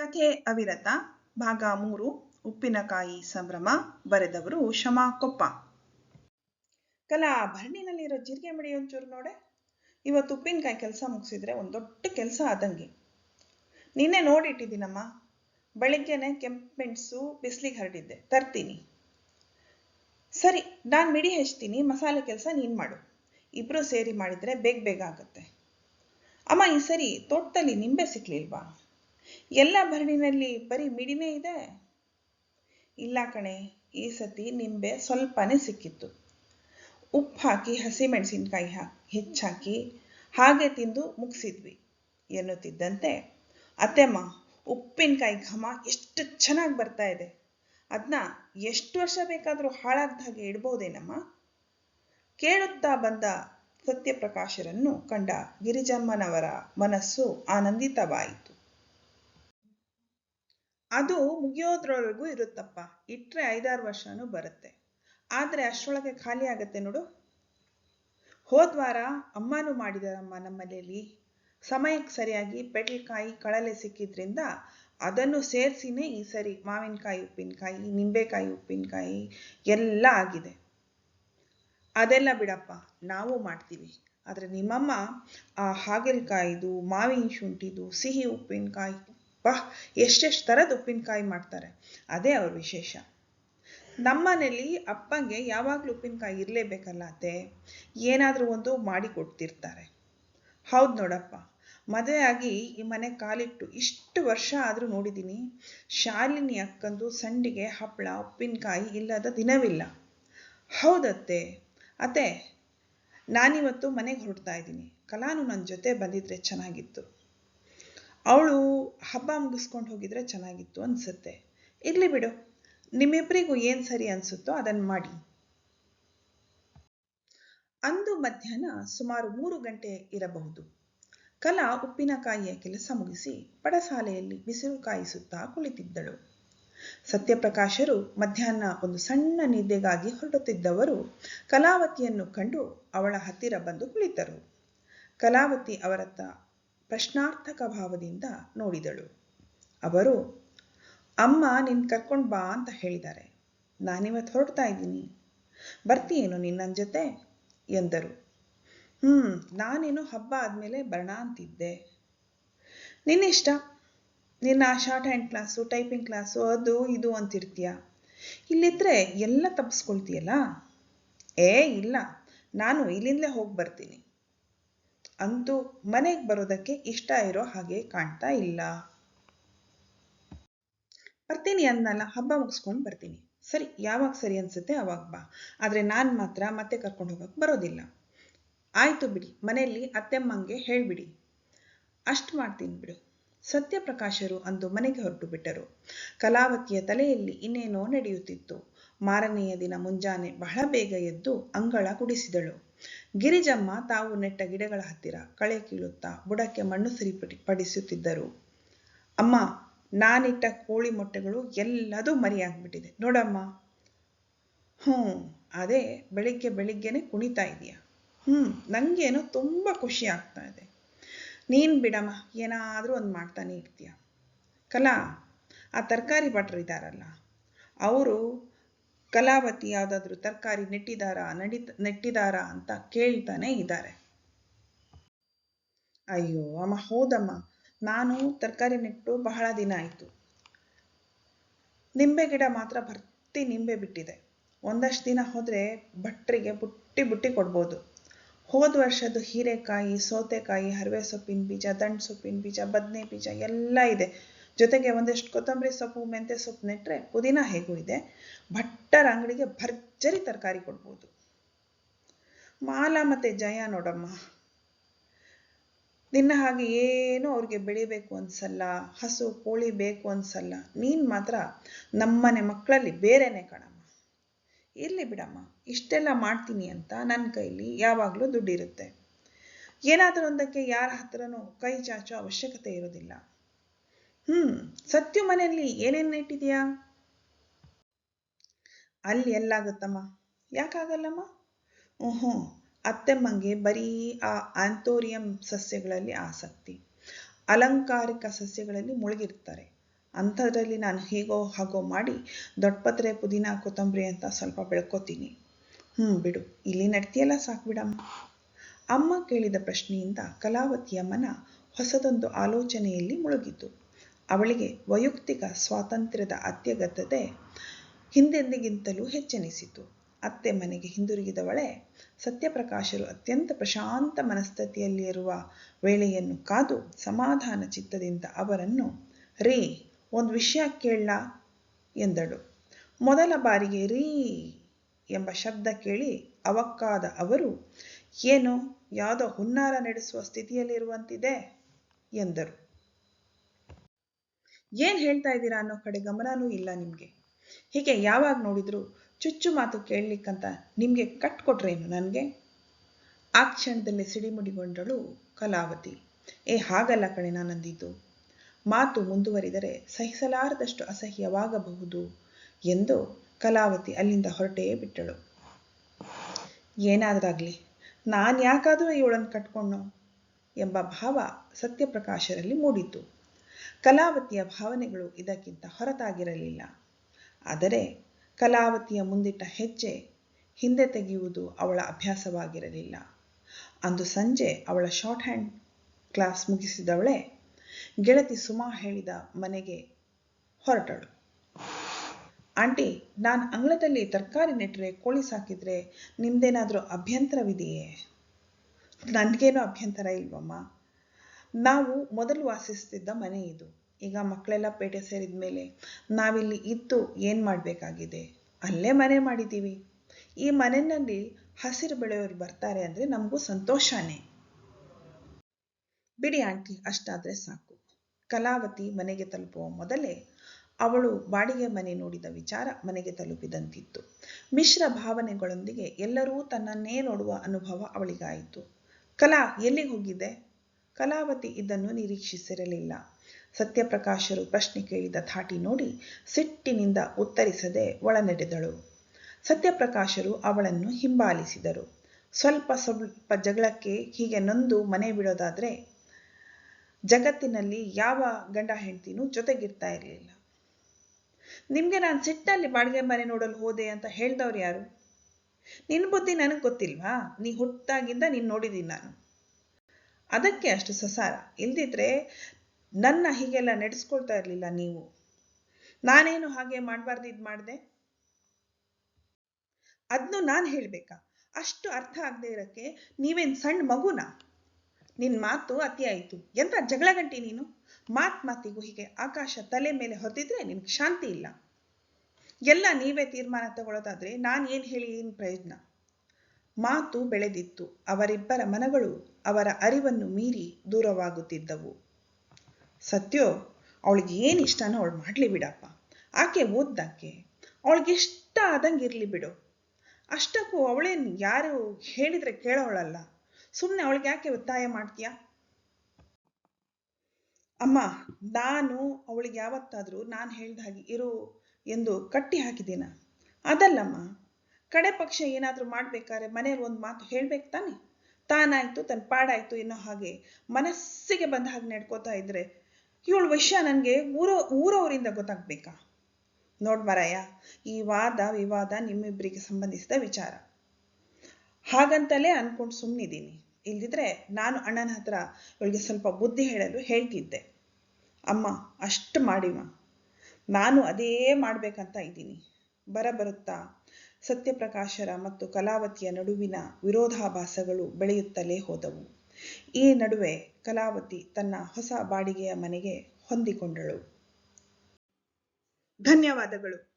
ಕಥೆ ಅವಿರತ, ಭಾಗ ಮೂರು, ಉಪ್ಪಿನಕಾಯಿ ಸಂಭ್ರಮ, ಬರೆದವರು ಶಮಾ ಕೊಪ್ಪ. ಕಲಾ ಭರಣಿನಲ್ಲಿರೋ ಜೀರಿಗೆ ಮಡಿ ಒಂಚೂರು ನೋಡೆ. ಇವತ್ತು ಉಪ್ಪಿನಕಾಯಿ ಕೆಲಸ ಮುಗಿಸಿದ್ರೆ ಒಂದು ದೊಡ್ಡ ಕೆಲಸ ಆದಂಗೆ. ನಿನ್ನೆ ನೋಡಿಟ್ಟಿದ್ದೀನಮ್ಮ. ಬೆಳಿಗ್ಗೆನೆ ಕೆಂಪು ಮೆಣಸು ಬಿಸಿಲಿಗೆ ಹರಡಿದ್ದೆ. ತರ್ತೀನಿ. ಸರಿ, ನಾನು ಮಿಡಿ ಹಚ್ತೀನಿ. ಮಸಾಲೆ ಕೆಲಸ ನೀನು ಮಾಡು. ಇಬ್ಬರು ಸೇರಿ ಮಾಡಿದರೆ ಬೇಗ ಬೇಗ ಆಗುತ್ತೆ. ಅಮ್ಮ, ಈ ಸರಿ ತೋಟದಲ್ಲಿ ನಿಂಬೆ ಸಿಕ್ಲಿಲ್ವಾ? ಎಲ್ಲ ಭರಣಿನಲ್ಲಿ ಬರೀ ಮಿಡಿನೇ ಇದೆ. ಇಲ್ಲ ಕಣೆ, ಈ ಸತಿ ನಿಂಬೆ ಸ್ವಲ್ಪನೇ ಸಿಕ್ಕಿತ್ತು. ಉಪ್ಪು ಹಾಕಿ ಹಸಿಮೆಣಸಿನ್ಕಾಯಿ ಹಾಕಿ ಹೆಚ್ಚಾಕಿ ಹಾಗೆ ತಿಂದು ಮುಗಿಸಿದ್ವಿ ಎನ್ನುತ್ತಿದ್ದಂತೆ. ಅತ್ತೆಮ್ಮ, ಉಪ್ಪಿನಕಾಯಿ ಘಮ ಎಷ್ಟು ಚೆನ್ನಾಗಿ ಬರ್ತಾ ಇದೆ. ಅದನ್ನ ಎಷ್ಟು ವರ್ಷ ಬೇಕಾದರೂ ಹಾಳಾಗ್ದ ಹಾಗೆ ಇಡ್ಬೋದೇನಮ್ಮ? ಕೇಳುತ್ತಾ ಬಂದ ಸತ್ಯಪ್ರಕಾಶರನ್ನು ಕಂಡ ಗಿರಿಜಮ್ಮನವರ ಮನಸ್ಸು ಆನಂದಿತವಾಯಿತು. ಅದು ಮುಗಿಯೋದ್ರೊಳಗೂ ಇರುತ್ತಪ್ಪ. ಇಟ್ಟರೆ ಐದಾರು ವರ್ಷನೂ ಬರುತ್ತೆ. ಆದರೆ ಅಷ್ಟರೊಳಗೆ ಖಾಲಿ ಆಗತ್ತೆ ನೋಡು. ಹೋದ್ವಾರ ಅಮ್ಮನೂ ಮಾಡಿದಾರಮ್ಮ ನಮ್ಮನೆಯಲ್ಲಿ ಸಮಯಕ್ಕೆ ಸರಿಯಾಗಿ ಪೆಟ್ಲಕಾಯಿ ಕಳಲೆ ಸಿಕ್ಕಿದ್ರಿಂದ ಅದನ್ನು ಸೇರಿಸಿನೇ ಈ ಸರಿ ಮಾವಿನಕಾಯಿ, ಉಪ್ಪಿನಕಾಯಿ, ನಿಂಬೆಕಾಯಿ, ಉಪ್ಪಿನಕಾಯಿ ಎಲ್ಲ ಆಗಿದೆ. ಅದೆಲ್ಲ ಬಿಡಪ್ಪ. ನಾವು ಮಾಡ್ತೀವಿ. ಆದರೆ ನಿಮ್ಮಮ್ಮ ಆ ಹಾಗಲಕಾಯಿದು, ಮಾವಿನ ಶುಂಠಿದು, ಸಿಹಿ ಉಪ್ಪಿನಕಾಯಿ ಬಾ, ಎಷ್ಟೆಷ್ಟು ಥರದ ಉಪ್ಪಿನಕಾಯಿ ಮಾಡ್ತಾರೆ. ಅದೇ ಅವ್ರ ವಿಶೇಷ. ನಮ್ಮನೇಲಿ ಅಪ್ಪಂಗೆ ಯಾವಾಗಲೂ ಉಪ್ಪಿನಕಾಯಿ ಇರಲೇಬೇಕಲ್ಲ ಅತ್ತೆ? ಏನಾದರೂ ಒಂದು ಮಾಡಿ ಕೊಡ್ತಿರ್ತಾರೆ. ಹೌದು ನೋಡಪ್ಪ. ಮದುವೆ ಈ ಮನೆ ಕಾಲಿಟ್ಟು ಇಷ್ಟು ವರ್ಷ ಆದರೂ ನೋಡಿದ್ದೀನಿ ಶಾಲಿನಿ ಅಕ್ಕಂದು ಸಂಡಿಗೆ ಹಪ್ಪಳ ಉಪ್ಪಿನಕಾಯಿ ಇಲ್ಲದ ದಿನವಿಲ್ಲ. ಹೌದತ್ತೆ ಅತ್ತೆ. ನಾನಿವತ್ತು ಮನೆಗೆ ಹೊರಡ್ತಾ ಇದ್ದೀನಿ. ಕಲಾನು ನನ್ನ ಜೊತೆ ಬಂದಿದ್ರೆ ಚೆನ್ನಾಗಿತ್ತು. ಅವಳು ಹಬ್ಬ ಮುಗಿಸ್ಕೊಂಡು ಹೋಗಿದ್ರೆ ಚೆನ್ನಾಗಿತ್ತು ಅನಿಸುತ್ತೆ. ಇರಲಿ ಬಿಡು. ನಿಮ್ಮಿಬ್ಬರಿಗೂ ಏನು ಸರಿ ಅನಿಸುತ್ತೋ ಅದನ್ನು ಮಾಡಿ. ಅಂದು ಮಧ್ಯಾಹ್ನ ಸುಮಾರು ಮೂರು ಗಂಟೆ ಇರಬಹುದು. ಕಲಾ ಉಪ್ಪಿನಕಾಯಿಯ ಕೆಲಸ ಮುಗಿಸಿ ಪಡಸಾಲೆಯಲ್ಲಿ ಬಿಸಿಲು ಕಾಯಿಸುತ್ತಾ ಕುಳಿತಿದ್ದಳು. ಸತ್ಯಪ್ರಕಾಶರು ಮಧ್ಯಾಹ್ನ ಒಂದು ಸಣ್ಣ ನಿದ್ದೆಗಾಗಿ ಹೊರಡುತ್ತಿದ್ದವರು ಕಲಾವತಿಯನ್ನು ಕಂಡು ಅವಳ ಹತ್ತಿರ ಬಂದು ಕುಳಿತರು. ಕಲಾವತಿ ಅವರತ್ತ ಪ್ರಶ್ನಾರ್ಥಕ ಭಾವದಿಂದ ನೋಡಿದಳು. ಅವರು, ಅಮ್ಮ ನಿನ್ನ ಕರ್ಕೊಂಡು ಬಾ ಅಂತ ಹೇಳಿದ್ದಾರೆ. ನಾನಿವತ್ತು ಹೊರಡ್ತಾ ಇದ್ದೀನಿ. ಬರ್ತೀಯೇನು ನಿನ್ನ ಜೊತೆ? ಎಂದರು. ಹ್ಞೂ ನಾನೇನು ಹಬ್ಬ ಆದಮೇಲೆ ಬರೋಣ ಅಂತಿದ್ದೆ. ನಿನ್ನಿಷ್ಟ ನಿನ್ನ shorthand class, typing class, ಅದು, ಇದು ಅಂತಿರ್ತೀಯ? ಇಲ್ಲಿದ್ರೆ ಎಲ್ಲ ತಪ್ಪಿಸ್ಕೊಳ್ತೀಯಲ್ಲ ಏ, ಇಲ್ಲ. ನಾನು ಇಲ್ಲಿಂದಲೇ ಹೋಗಿ ಬರ್ತೀನಿ. ಅಂತೂ ಮನೆಗೆ ಬರೋದಕ್ಕೆ ಇಷ್ಟ ಇರೋ ಹಾಗೆ ಕಾಣ್ತಾ ಇಲ್ಲ. ಬರ್ತೀನಿ ಅಂದಲ್ಲ ಹಬ್ಬ ಮುಗಿಸ್ಕೊಂಡು ಬರ್ತೀನಿ. ಸರಿ, ಯಾವಾಗ ಸರಿ ಅನ್ಸುತ್ತೆ ಅವಾಗ ಬಾ. ಆದರೆ ನಾನು ಮಾತ್ರ ಮತ್ತೆ ಕರ್ಕೊಂಡು ಹೋಗಕ್ಕೆ ಬರೋದಿಲ್ಲ. ಆಯಿತು ಬಿಡಿ, ಮನೆಯಲ್ಲಿ ಅತ್ತೆಮ್ಮಂಗೆ ಹೇಳಿಬಿಡಿ. ಅಷ್ಟು ಮಾಡ್ತೀನಿ ಬಿಡು. ಸತ್ಯಪ್ರಕಾಶರು ಅಂದು ಮನೆಗೆ ಹೊರಟು ಬಿಟ್ಟರು. ಕಲಾವತಿಯ ತಲೆಯಲ್ಲಿ ಇನ್ನೇನೋ ನಡೆಯುತ್ತಿತ್ತು. ಮಾರನೆಯ ದಿನ ಮುಂಜಾನೆ ಬಹಳ ಬೇಗ ಎದ್ದು ಅಂಗಳ ಗುಡಿಸಿದಳು ಗಿರಿಜಮ್ಮ ತಾವು ನೆಟ್ಟ ಗಿಡಗಳ ಹತ್ತಿರ ಕಳೆ ಕೀಳುತ್ತಾ ಬುಡಕ್ಕೆ ಮಣ್ಣು ಸರಿಪಡಿ ಪಡಿಸುತ್ತಿದ್ದರು. ಅಮ್ಮ, ನಾನಿಟ್ಟ ಕೋಳಿ ಮೊಟ್ಟೆಗಳು ಎಲ್ಲದೂ ಮರಿಯಾಗ್ಬಿಟ್ಟಿದೆ. ನೋಡಮ್ಮ. ಹ್ಞೂ, ಅದೇ ಬೆಳಿಗ್ಗೆ ಬೆಳಿಗ್ಗೆನೆ ಕುಣಿತಾ ಇದೆಯಾ. ಹ್ಞೂ ನನಗೇನೋ ತುಂಬ ಖುಷಿ ಆಗ್ತಾ ಇದೆ. ನೀನು ಬಿಡಮ್ಮ, ಏನಾದರೂ ಒಂದು ಮಾಡ್ತಾನೆ ಇರ್ತೀಯ. ಕಲಾ, ಆ ತರಕಾರಿ ಭಟ್ರು ಇದ್ದಾರಲ್ಲ ಅವರು ಕಲಾವತಿ ಯಾವುದಾದ್ರೂ ತರಕಾರಿ ನೆಟ್ಟಿದಾರಾ ನಡಿ ನೆಟ್ಟಿದಾರಾ ಅಂತ ಕೇಳ್ತಾನೆ ಇದ್ದಾರೆ ಅಯ್ಯೋ, ಅಮ್ಮ, ಹೌದಮ್ಮ. ನಾನು ತರಕಾರಿ ನೆಟ್ಟು ಬಹಳ ದಿನ ಆಯಿತು. ನಿಂಬೆ ಗಿಡ ಮಾತ್ರ ಭರ್ತಿ ನಿಂಬೆ ಬಿಟ್ಟಿದೆ. ಒಂದಷ್ಟು ದಿನ ಹೋದರೆ ಭಟ್ರಿಗೆ ಬುಟ್ಟಿ ಬುಟ್ಟಿ ಕೊಡ್ಬೋದು. ಹೋದ ವರ್ಷದ ಹೀರೆಕಾಯಿ, ಸೌತೆಕಾಯಿ, ಹರವೆ ಸೊಪ್ಪಿನ ಬೀಜ, ದಂಡು ಸೊಪ್ಪಿನ ಬೀಜ, ಬದನೆ ಬೀಜ ಎಲ್ಲ ಇದೆ. ಜೊತೆಗೆ ಒಂದಷ್ಟು ಕೊತ್ತಂಬರಿ ಸೊಪ್ಪು, ಮೆಂತ್ಯ ಸೊಪ್ಪು ನೆಟ್ಟರೆ ಪುದೀನ ಹೇಗೂ ಇದೆ. ಭಟ್ಟರ ಅಂಗಡಿಗೆ ಭರ್ಜರಿ ತರಕಾರಿ ಕೊಡ್ಬೋದು. ಮಾಲಾ ಮತ್ತೆ ಜಯ ನೋಡಮ್ಮ. ನಿನ್ನ ಹಾಗೆ ಏನು ಅವ್ರಿಗೆ ಬೆಳಿಬೇಕು ಅನ್ಸಲ್ಲ, ಹಸು, ಕೋಳಿ ಬೇಕು ಅನ್ಸಲ್ಲ. ನೀನು ಮಾತ್ರ ನಮ್ಮನೆ ಮಕ್ಕಳಲ್ಲಿ ಬೇರೆನೆ ಕಣಮ್ಮ. ಇರಲಿ ಬಿಡಮ್ಮ, ಇಷ್ಟೆಲ್ಲ ಮಾಡ್ತೀನಿ ಅಂತ ನನ್ನ ಕೈಲಿ ಯಾವಾಗಲೂ ದುಡ್ಡಿರುತ್ತೆ. ಏನಾದರೂ ಒಂದಕ್ಕೆ ಯಾರ ಹತ್ರನೂ ಕೈ ಚಾಚೋ ಅವಶ್ಯಕತೆ ಇರೋದಿಲ್ಲ. ಹ್ಮ್, ಸತ್ಯು ಮನೆಯಲ್ಲಿ ಏನೇನು ಇಟ್ಟಿದೆಯಾ? ಅಲ್ಲಿ ಎಲ್ಲಾಗುತ್ತಮ್ಮ. ಯಾಕಾಗಲ್ಲಮ್ಮ? ಹ್ಞೂ ಅತ್ತೆಮ್ಮಂಗೆ ಬರೀ ಆ ಆಂಥೋರಿಯಂ ಸಸ್ಯಗಳಲ್ಲಿ ಆಸಕ್ತಿ. ಅಲಂಕಾರಿಕ ಸಸ್ಯಗಳಲ್ಲಿ ಮುಳುಗಿರ್ತಾರೆ. ಅಂಥದ್ರಲ್ಲಿ ನಾನು ಹೀಗೋ ಹಾಗೋ ಮಾಡಿ ದೊಡ್ಡಪತ್ರೆ ಪುದೀನ, ಕೊತ್ತಂಬರಿ ಅಂತ ಸ್ವಲ್ಪ ಬೆಳ್ಕೋತೀನಿ. ಹ್ಞೂ ಬಿಡು. ಇಲ್ಲಿ ನಡ್ತಿಯಲ್ಲ ಸಾಕು ಬಿಡಮ್ಮ. ಅಮ್ಮ ಕೇಳಿದ ಪ್ರಶ್ನೆಯಿಂದ ಕಲಾವತಿಯ ಮನ ಹೊಸದೊಂದು ಆಲೋಚನೆಯಲ್ಲಿ ಮುಳುಗಿತು ಅವಳಿಗೆ ವೈಯಕ್ತಿಕ ಸ್ವಾತಂತ್ರ್ಯದ ಅತ್ಯಗತ್ಯತೆ ಹಿಂದೆಂದಿಗಿಂತಲೂ ಹೆಚ್ಚೆನಿಸಿತು. ಅತ್ತೆ ಮನೆಗೆ ಹಿಂದಿರುಗಿದವಳೆ ಸತ್ಯಪ್ರಕಾಶರು ಅತ್ಯಂತ ಪ್ರಶಾಂತ ಮನಸ್ಥಿತಿಯಲ್ಲಿರುವ ವೇಳೆಯನ್ನು ಕಾದು ಸಮಾಧಾನ ಚಿತ್ತದಿಂದ ಅವರನ್ನು, ರೀ, ಒಂದು ವಿಷಯ ಕೇಳಲಾ? ಎಂದಳು. ಮೊದಲ ಬಾರಿಗೆ ರೀ ಎಂಬ ಶಬ್ದ ಕೇಳಿ ಅವಕ್ಕಾದ ಅವರು, ಏನು, ಯಾವುದೋ ಹುನ್ನಾರ ನಡೆಸುವ ಸ್ಥಿತಿಯಲ್ಲಿರುವಂತಿದೆ? ಎಂದರು. ಏನ್ ಹೇಳ್ತಾ ಇದ್ದೀರಾ ಅನ್ನೋ ಕಡೆ ಗಮನನೂ ಇಲ್ಲ ನಿಮ್ಗೆ. ಹೀಗೆ ಯಾವಾಗ ನೋಡಿದ್ರು ಚುಚ್ಚು ಮಾತು ಕೇಳಲಿಕ್ಕಂತ ನಿಮ್ಗೆ ಕಟ್ ಕೊಟ್ರೇನು ನನ್ಗೆ? ಆ ಕ್ಷಣದಲ್ಲಿ ಸಿಡಿಮುಡಿಗೊಂಡಳು ಕಲಾವತಿ. ಏ, ಹಾಗಲ್ಲ ಕಣೆ ನಾನಂದಿದ್ದು ಮಾತು ಮುಂದುವರಿದರೆ ಸಹಿಸಲಾರದಷ್ಟು ಅಸಹ್ಯವಾಗಬಹುದು ಎಂದು ಕಲಾವತಿ ಅಲ್ಲಿಂದ ಹೊರಟೇ ಬಿಟ್ಟಳು. ಏನಾದ್ರಾಗ್ಲಿ ನಾನು ಯಾಕಾದರೂ ಇವಳನ್ನು ಕಟ್ಕೊಂಡು ಎಂಬ ಭಾವ ಸತ್ಯಪ್ರಕಾಶರಲ್ಲಿ ಮೂಡಿತು ಕಲಾವತಿಯ ಭಾವನೆಗಳು ಇದಕ್ಕಿಂತ ಹೊರತಾಗಿರಲಿಲ್ಲ. ಆದರೆ ಕಲಾವತಿಯ ಮುಂದಿಟ್ಟ ಹೆಜ್ಜೆ ಹಿಂದೆ ತೆಗೆಯುವುದು ಅವಳ ಅಭ್ಯಾಸವಾಗಿರಲಿಲ್ಲ. ಅಂದು ಸಂಜೆ ಅವಳ ಶಾರ್ಟ್ ಹ್ಯಾಂಡ್ ಕ್ಲಾಸ್ ಮುಗಿಸಿದವಳೆ ಗೆಳತಿ ಸುಮಾ ಹೇಳಿದ ಮನೆಗೆ ಹೊರಟಳು. ಆಂಟಿ, ನಾನು ಅಂಗಳದಲ್ಲಿ ತರಕಾರಿ ನೆಟ್ಟರೆ ಕೋಳಿ ಸಾಕಿದರೆ ನಿಮ್ದೇನಾದರೂ ಅಭ್ಯಂತರವಿದೆಯೇ? ನನಗೇನೂ ಅಭ್ಯಂತರ ಇಲ್ವಮ್ಮ. ನಾವು ಮೊದಲು ವಾಸಿಸ್ತಿದ್ದ ಮನೆ ಇದು. ಈಗ ಮಕ್ಕಳೆಲ್ಲ ಪೇಟೆ ಸೇರಿದ ಮೇಲೆ ನಾವಿಲ್ಲಿ ಇದ್ದು ಏನು ಮಾಡಬೇಕಾಗಿದೆ? ಅಲ್ಲೇ ಮನೆ ಮಾಡಿದ್ದೀವಿ ಈ ಮನೆಯಲ್ಲಿ ಹಸಿರು ಬೆಳೆಯೋರು ಬರ್ತಾರೆ ಅಂದರೆ ನಮಗೂ ಸಂತೋಷನೇ. ಬಿಡಿ ಆಂಟಿ, ಅಷ್ಟಾದರೆ ಸಾಕು. ಕಲಾವತಿ ಮನೆಗೆ ತಲುಪುವ ಮೊದಲೇ ಅವಳು ಬಾಡಿಗೆ ಮನೆ ನೋಡಿದ ವಿಚಾರ ಮನೆಗೆ ತಲುಪಿದಂತಿತ್ತು. ಮಿಶ್ರ ಭಾವನೆಗಳೊಂದಿಗೆ ಎಲ್ಲರೂ ತನ್ನನ್ನೇ ನೋಡುವ ಅನುಭವ ಅವಳಿಗಾಯಿತು. ಕಲಾ, ಎಲ್ಲಿಗೆ ಹೋಗಿದ್ದೆ? ಕಲಾವತಿ ಇದನ್ನು ನಿರೀಕ್ಷಿಸಿರಲಿಲ್ಲ. ಸತ್ಯಪ್ರಕಾಶರು ಪ್ರಶ್ನೆ ಕೇಳಿದ ಧಾಟಿ ನೋಡಿ ಸಿಟ್ಟಿನಿಂದ ಉತ್ತರಿಸದೆ ಒಳನಡೆದಳು. ಸತ್ಯಪ್ರಕಾಶರು ಅವಳನ್ನು ಹಿಂಬಾಲಿಸಿದರು. ಸ್ವಲ್ಪ ಸ್ವಲ್ಪ ಜಗಳಕ್ಕೆ ಹೀಗೆ ನೊಂದು ಮನೆ ಬಿಡೋದಾದ್ರೆ ಜಗತ್ತಿನಲ್ಲಿ ಯಾವ ಗಂಡ ಹೆಂಡ್ತಿನೂ ಜೊತೆಗಿರ್ತಾ ಇರಲಿಲ್ಲ. ನಿಮಗೆ ನಾನು ಸಿಟ್ಟಲ್ಲಿ ಬಾಡಿಗೆ ಮನೆ ನೋಡಲು ಹೋದೆ ಅಂತ ಹೇಳ್ದವ್ರು ಯಾರು? ನಿನ್ನ ಬುದ್ಧಿ ನನಗೆ ಗೊತ್ತಿಲ್ವಾ? ನೀ ಹುಟ್ಟಾಗಿಂದ ನೀನು ನೋಡಿದ್ದೀನಿ ನಾನು. ಅದಕ್ಕೆ ಅಷ್ಟು ಸಸಾರ. ಇಲ್ದಿದ್ರೆ ನನ್ನ ಹೀಗೆಲ್ಲ ನಡೆಸ್ಕೊಳ್ತಾ ಇರಲಿಲ್ಲ ನೀವು. ನಾನೇನು ಹಾಗೆ ಮಾಡಬಾರ್ದಿದ್ದು ಮಾಡಿದೆ? ಅದನ್ನು ನಾನು ಹೇಳಬೇಕಾ? ಅಷ್ಟು ಅರ್ಥ ಆಗದೆ ಇರೋಕ್ಕೆ ನೀವೇನು ಸಣ್ಣ ಮಗುನಾ? ನಿನ್ನ ಮಾತು ಅತಿ ಆಯಿತು. ಎಂಥ ಜಗಳ ಗಂಟಿ ನೀನು? ಮಾತ್ ಮಾತಿಗೂ ಹೀಗೆ ಆಕಾಶ ತಲೆ ಮೇಲೆ ಹೊತ್ತಿದ್ರೆ ನಿಮ್ಗೆ ಶಾಂತಿ ಇಲ್ಲ. ಎಲ್ಲ ನೀವೇ ತೀರ್ಮಾನ ತಗೊಳ್ಳೋದಾದ್ರೆ ನಾನು ಏನು ಹೇಳಿ ಏನು ಪ್ರಯೋಜನ ಮಾತು ಬೆಳೆದಿತ್ತು. ಅವರಿಬ್ಬರ ಮನಗಳು ಅವರ ಅರಿವನ್ನು ಮೀರಿ ದೂರವಾಗುತ್ತಿದ್ದವು. ಸತ್ಯೋ, ಅವಳಿಗೆ ಏನು ಇಷ್ಟನೋ ಅವಳು ಮಾಡಲಿ ಬಿಡಪ್ಪ. ಆಕೆ ಓದ್ದಾಕೆ ಅವಳಿಗೆ ಇಷ್ಟ ಆದಂಗೆ ಇರಲಿ ಬಿಡು. ಅಷ್ಟಕ್ಕೂ ಅವಳೇನು ಯಾರು ಹೇಳಿದ್ರೆ ಕೇಳೋಳಲ್ಲ. ಸುಮ್ಮನೆ ಅವಳಿಗೆ ಯಾಕೆ ಒತ್ತಾಯ ಮಾಡ್ತೀಯಾ? ಅಮ್ಮ, ನಾನು ಅವಳಿಗೆ ಯಾವತ್ತಾದರೂ ನಾನು ಹೇಳ್ದ ಹಾಗೆ ಇರು ಎಂದು ಕಟ್ಟಿ ಹಾಕಿದ್ದೀನ ಅದಲ್ಲಮ್ಮ, ಕಡೆ ಪಕ್ಷ ಏನಾದರೂ ಮಾಡ್ಬೇಕಾದ್ರೆ ಮನೆಯಲ್ಲಿ ಒಂದು ಮಾತು ಹೇಳ್ಬೇಕು ತಾನೆ? ತಾನಾಯ್ತು ತನ್ನ ಪಾಡಾಯ್ತು ಅನ್ನೋ ಹಾಗೆ ಮನಸ್ಸಿಗೆ ಬಂದ ಹಾಗೆ ನಡ್ಕೋತಾ ಇದ್ರೆ ಇವಳು ವಿಷಯ ನನಗೆ ಊರೋ, ಊರವರಿಂದ ಗೊತ್ತಾಗ್ಬೇಕಾ? ನೋಡ್ ಮಾರಾಯ, ಈ ವಾದ, ವಿವಾದ ನಿಮ್ಮಿಬ್ಬರಿಗೆ ಸಂಬಂಧಿಸಿದ ವಿಚಾರ. ಹಾಗಂತಲೇ ಅನ್ಕೊಂಡು ಸುಮ್ಮನಿದ್ದೀನಿ ಇಲ್ದಿದ್ರೆ ನಾನು ಅಣ್ಣನ ಹತ್ರ ಇವಳಿಗೆ ಸ್ವಲ್ಪ ಬುದ್ಧಿ ಹೇಳಲು ಹೇಳ್ತಿದ್ದೆ. ಅಮ್ಮ, ಅಷ್ಟು ಮಾಡಿಮ್ಮ ನಾನು ಅದೇ ಮಾಡ್ಬೇಕಂತ ಇದ್ದೀನಿ. ಬರಬರುತ್ತಾ? ಸತ್ಯಪ್ರಕಾಶರ ಮತ್ತು ಕಲಾವತಿಯ ನಡುವಿನ ವಿರೋಧಾಭಾಸಗಳು ಬೆಳೆಯುತ್ತಲೇ ಹೋದವು. ಈ ನಡುವೆ ಕಲಾವತಿ ತನ್ನ ಹೊಸ ಬಾಡಿಗೆಯ ಮನೆಗೆ ಹೊಂದಿಕೊಂಡಳು. ಧನ್ಯವಾದಗಳು.